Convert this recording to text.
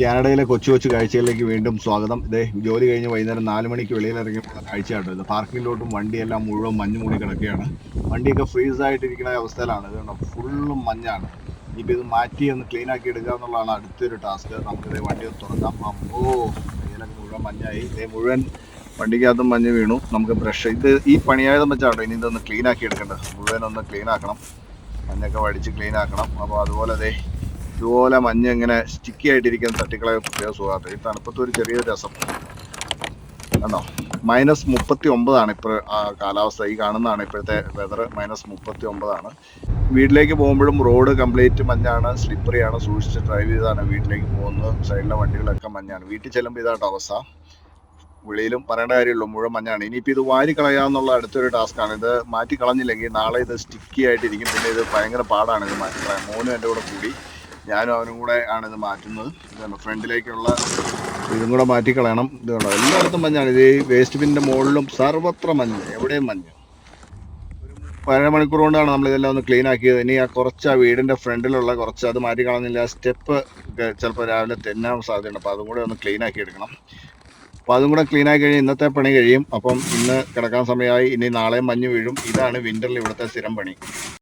കാനഡയിലെ കൊച്ചു കൊച്ചു കാഴ്ചകളിലേക്ക് വീണ്ടും സ്വാഗതം. ഇതേ ജോലി കഴിഞ്ഞ് വൈകുന്നേരം നാല് മണിക്ക് വെളിയിലിറങ്ങിയപ്പോൾ കാഴ്ച കേട്ടോ ഇത്. പാർക്കിങ്ങിലോട്ടും വണ്ടിയെല്ലാം മുഴുവൻ മഞ്ഞ് മൂടി കിടക്കുകയാണ്. വണ്ടിയൊക്കെ ഫ്രീസ് ആയിട്ടിരിക്കുന്ന അവസ്ഥയിലാണ്. ഇത് ഫുള്ളും മഞ്ഞാണ്. ഇപ്പം ഇത് മാറ്റി ഒന്ന് ക്ലീൻ ആക്കി എടുക്കുക എന്നുള്ളതാണ് അടുത്തൊരു ടാസ്ക്. നമുക്കിത് വണ്ടി ഒന്ന് തുറക്കാം. അപ്പോൾ കയ്യിലൊക്കെ മുഴുവൻ മഞ്ഞായി. ഇതേ മുഴുവൻ വണ്ടിക്കകത്തും മഞ്ഞ് വീണു. നമുക്ക് ബ്രഷ് ഇത് ഈ പണിയായതും വെച്ചാട്ടോ ഇനി ഇതൊന്ന് ക്ലീൻ ആക്കി എടുക്കേണ്ടത്. മുഴുവൻ ഒന്ന് ക്ലീൻ ആക്കണം. മഞ്ഞൊക്കെ വടിച്ച് ക്ലീൻ ആക്കണം. അപ്പോൾ അതുപോലെ അതെ ഇതുപോലെ മഞ്ഞ ഇങ്ങനെ സ്റ്റിക്കി ആയിട്ടിരിക്കുന്ന തട്ടിക്കളയ പ്രത്യേക സുഖമാണ് ഈ തണുപ്പത്ത് ഒരു ചെറിയ രസം. കണ്ടോ? മൈനസ് മുപ്പത്തി ഒമ്പതാണ് ഇപ്പോൾ കാലാവസ്ഥ. ഈ കാണുന്നതാണ് ഇപ്പോഴത്തെ വെതർ മൈനസ് മുപ്പത്തി ഒമ്പതാണ് വീട്ടിലേക്ക് പോകുമ്പോഴും റോഡ് കംപ്ലീറ്റ് മഞ്ഞാണ് സ്ലിപ്പറിയാണ് സൂക്ഷിച്ച് ഡ്രൈവ് ചെയ്താണ് വീട്ടിലേക്ക് പോകുന്നത്. സൈഡിലെ വണ്ടികളൊക്കെ മഞ്ഞാണ്. വീട്ടിൽ ചെല്ലുമ്പോൾ ഇതാട്ടോ അവസ്ഥ. വെളിയിലും പറയേണ്ട കാര്യമുള്ളൂ. മുഴുവൻ മഞ്ഞാണ്. ഇനിയിപ്പോൾ ഇത് വാരി കളയാന്നുള്ള അടുത്തൊരു ടാസ്ക്കാണ് ഇത് മാറ്റി കളഞ്ഞില്ലെങ്കിൽ നാളെ ഇത് സ്റ്റിക്കി ആയിട്ടിരിക്കും. പിന്നെ ഇത് ഭയങ്കര പാടാണ് ഇത് മാറ്റി കളയാൻ. മോനും എന്റെ കൂടെ കൂടി. ഞാനും അവനും കൂടെ ആണ് ഇത് മാറ്റുന്നത്. ഇതാണ് ഫ്രണ്ടിലേക്കുള്ള ഇതും കൂടെ മാറ്റി കളയണം. ഇതുണ്ടോ എല്ലായിടത്തും മഞ്ഞാണ്. ഇത് വേസ്റ്റ് ബിന്നിന്റെ മുകളിലും സർവത്ര മഞ്ഞ്. എവിടെയും മഞ്ഞ്. ഒരു മണിക്കൂർ കൊണ്ടാണ് നമ്മൾ ഇതെല്ലാം ഒന്ന് ക്ലീൻ ആക്കിയത്. ഇനി ആ കുറച്ച് ആ വീടിന്റെ ഫ്രണ്ടിലുള്ള കുറച്ച് അത് മാറ്റി കളഞ്ഞില്ല. സ്റ്റെപ്പ് ചിലപ്പോൾ രാവിലെ തെന്നാൻ സാധ്യതയുണ്ട്. അപ്പോൾ അതും കൂടെ ഒന്ന് ക്ലീൻ ആക്കി എടുക്കണം. അപ്പോൾ അതും കൂടെ ക്ലീൻ ആക്കി കഴിഞ്ഞ് ഇന്നത്തെ പണി കഴിയും. അപ്പം ഇന്ന് കിടക്കാൻ സമയമായി. ഇനി നാളെ മഞ്ഞ് വീഴും. ഇതാണ് വിന്ററിൽ ഇവിടുത്തെ സ്ഥിരം പണി.